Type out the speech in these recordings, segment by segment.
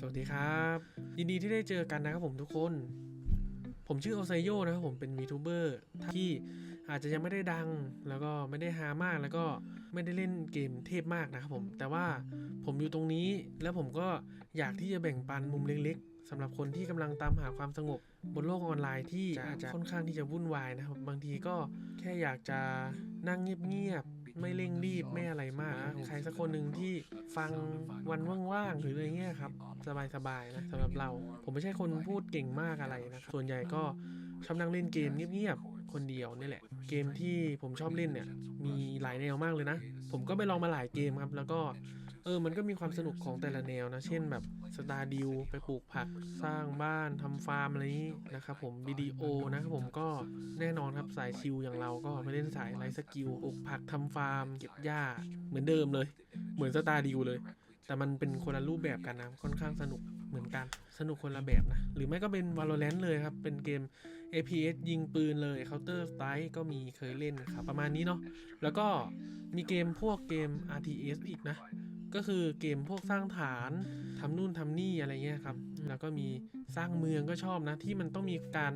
สวัสดีครับ ยินดีที่ได้เจอกันนะครับผมทุกคน ผมชื่อโอไซโยนะครับผมเป็น VTuber ที่อาจจะยังไม่ได้ดัง แล้วก็ไม่ได้ฮามากแล้วก็ไม่ได้เล่นเกมเทพมากนะครับผม แต่ว่าผมอยู่ตรงนี้แล้วผมก็อยากที่จะแบ่งปันมุมเล็กๆสำหรับคนที่กำลังตามหาความสงบบนโลกออนไลน์ที่อาจจะค่อนข้างที่จะวุ่นวายนะครับ บางทีก็แค่อยากจะนั่งเงียบ ไม่เร่งรีบไม่อะไรมากนะใครสักคนหนึ่งที่ฟังวันว่างๆหรืออะไรเงี้ยครับ สบายๆนะสำหรับเรา ผมไม่ใช่คนพูดเก่งมากอะไรนะครับส่วนใหญ่ก็ชอบนั่งเล่นเกมเงียบๆคนเดียวนี่แหละ เกมที่ผมชอบเล่นเนี่ยมีหลายแนวมากเลยนะ ผมก็ไปลองมาหลายเกมครับ แล้วก็เออมันก็มีความสนุกของแต่ละแนวนะ เช่นแบบสตาร์ดิวไปปลูกผักสร้างบ้านทำฟาร์มอะไรนี้นะครับผมวิดีโอนะครับผมก็แน่นอนครับสายชิลอย่างเราก็ไปเล่นสายไลฟ์สกิลปลูกผักทำฟาร์ม เก็บหญ้าเหมือนเดิมเลย เหมือนสตาร์ดิวเลย แต่มันเป็นคนละรูปแบบกันนะค่อนข้างสนุกเหมือนกันสนุกคนละแบบนะ หรือไม่ก็เป็น Valorant เลยครับ เป็นเกม APS ยิงปืนเลย Counter Strike ก็มีเคยเล่นครับ ประมาณนี้เนาะแล้วก็มีเกมพวกเกม RTS อีกนะ ก็คือเกมพวกสร้างฐานทำนู่นทำนี่อะไรเงี้ยครับ แล้วก็มีสร้างเมืองก็ชอบนะ ที่มันต้องมีการ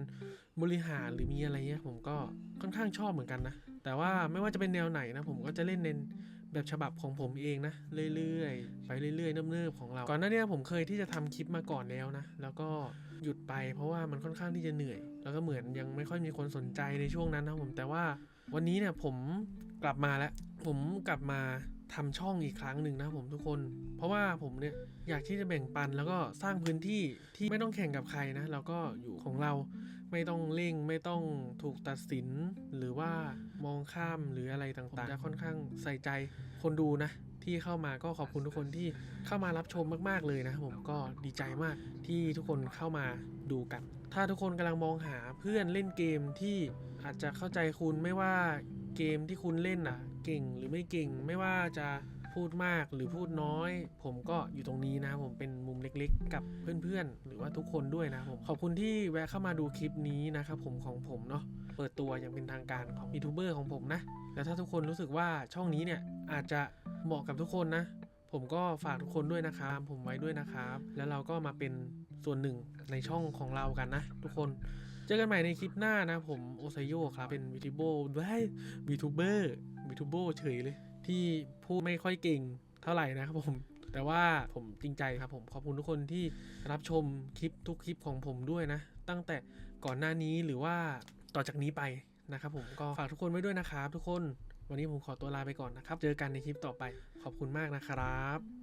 บริหารหรือมีอะไรเงี้ยผมก็ค่อนข้างชอบเหมือนกันนะ แต่ว่าไม่ว่าจะเป็นแนวไหนนะผมก็จะเล่นในแบบฉบับของผมเองนะเรื่อยๆ ไปเรื่อยๆเนิบๆของเรา ก่อนหน้านี้ผมเคยที่จะทำคลิปมาก่อนแล้วนะ แล้วก็หยุดไปเพราะว่ามันค่อนข้างที่จะเหนื่อย แล้วก็เหมือนยังไม่ค่อยมีคนสนใจในช่วงนั้นนะผมแต่ว่าวันนี้เนี่ยผมกลับมาแล้ว ผมกลับมา ทำช่องอีกครั้งหนึ่งนะผมทุกคน เพราะว่าผมเนี่ยอยากที่จะแบ่งปันแล้วก็สร้างพื้นที่ที่ไม่ต้องแข่งกับใครนะแล้วก็อยู่ของเราไม่ต้องเร่งไม่ต้องถูกตัดสินหรือว่ามองข้ามหรืออะไรต่างๆจะค่อนข้างใส่ใจคนดูนะ ที่เข้ามาก็ขอบคุณทุกคนที่เข้ามารับชมมาก ๆเลยนะครับผมก็ดีใจมากที่ทุกคนเข้ามาดูกัน ถ้าทุกคนกำลังมองหาเพื่อนเล่นเกมที่อาจจะเข้าใจคุณไม่ว่าเกมที่คุณเล่นอะ เก่งหรือไม่เก่งไม่ว่าจะพูดมากหรือพูดน้อย ผมก็อยู่ตรงนี้นะผมเป็นมุมเล็กๆ กับเพื่อนๆ หรือว่าทุกคนด้วยนะผมขอบคุณที่แวะเข้ามาดูคลิปนี้นะครับผมของผมเนาะเปิดตัวอย่างเป็นทางการของยูทูบเบอร์ของผมนะ แล้วถ้าทุกคนรู้สึกว่าช่องนี้เนี่ยอาจจะ เหมาะกับทุกคนนะ ผมก็ฝากทุกคนด้วยนะครับ ผมไว้ด้วยนะครับ แล้วเราก็มาเป็นส่วนหนึ่งในช่องของเรากันนะ ทุกคนเจอกันใหม่ในคลิปหน้านะ ผมโอไซโยครับ เป็นวิทิโบด้วยวีทูเบอร์วีทูเบเฉยเลย ที่พูดไม่ค่อยเก่งเท่าไหร่นะครับผมแต่ว่าผมจริงใจครับผมขอบคุณทุกคนที่รับชมคลิปทุกคลิปของผมด้วยนะ ตั้งแต่ก่อนหน้านี้หรือว่าต่อจากนี้ไป นะครับผมก็ฝากทุกคนไว้ด้วยนะครับทุกคน วันนี้ผมขอตัวลาไปก่อนนะครับ เจอกันในคลิปต่อไป ขอบคุณมากนะครับ